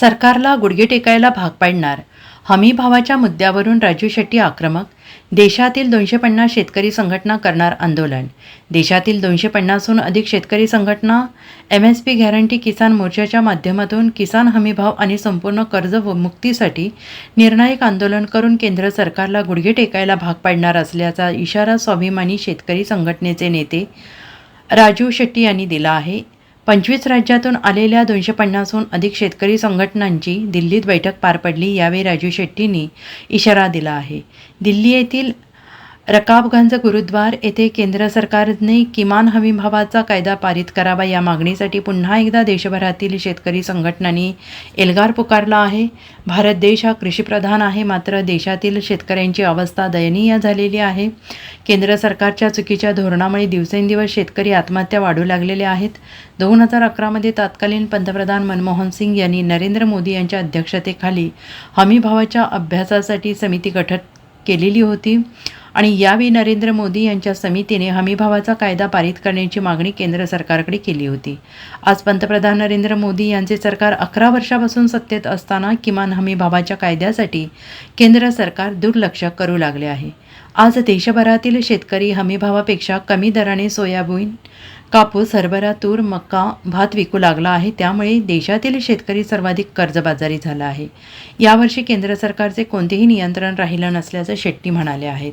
सरकारला गुडघे टेकायला भाग पाडणार. हमी भावाच्या मुद्द्यावरून राजू शेट्टी आक्रमक. देशातील दोनशे पन्नास शेतकरी संघटना करणार आंदोलन. देशातील दोनशे पन्नासहून अधिक शेतकरी संघटना एम एस पी गॅरंटी किसान मोर्चाच्या माध्यमातून किसान हमीभाव आणि संपूर्ण कर्ज व मुक्तीसाठी निर्णायक आंदोलन करून केंद्र सरकारला गुडघे टेकायला भाग पाडणार असल्याचा इशारा स्वाभिमानी शेतकरी संघटनेचे नेते राजू शेट्टी यांनी दिला आहे. पंचवीस राज्यातून आलेल्या दोनशे पन्नासहून अधिक शेतकरी संघटनांची दिल्लीत बैठक पार पडली यावेळी राजू शेट्टींनी इशारा दिला आहे. दिल्ली येथील रकाबगंज गुरुद्वार येथे केंद्र सरकारने किमान हमी भावाचा कायदा पारित करावा या मागणीसाठी पुन्हा एकदा देशभरातील शेतकरी संघटनांनी एल्गार पुकारला आहे. भारत देश हा कृषीप्रधान आहे मात्र देशातील शेतकऱ्यांची अवस्था दयनीय झालेली आहे. केंद्र सरकारच्या चुकीच्या धोरणामुळे दिवसेंदिवस शेतकरी आत्महत्या वाढू लागलेले आहेत. दोन हजार अकरामध्ये तत्कालीन पंतप्रधान मनमोहन सिंग यांनी नरेंद्र मोदी यांच्या अध्यक्षतेखाली हमीभावाच्या अभ्यासासाठी समिती गठत केलेली होती. आणि यावेळी नरेंद्र मोदी यांच्या समितीने हमीभावाचा कायदा पारित करण्याची मागणी केंद्र सरकारकडे केली होती. आज पंतप्रधान नरेंद्र मोदी यांचे सरकार अकरा वर्षापासून सत्तेत असताना किमान हमीभावाच्या कायद्यासाठी केंद्र सरकार दुर्लक्ष करू लागले आहे. आज देशभरातील शेतकरी हमीभावापेक्षा कमी दराने सोयाबीन कापूस हरभरा तूर मका भात विकू लागला आहे. त्यामुळे देशातील शेतकरी सर्वाधिक कर्जबाजारी झाला आहे. यावर्षी केंद्र सरकारचे कोणतेही नियंत्रण राहिलं नसल्याचं शेट्टी म्हणाले आहेत.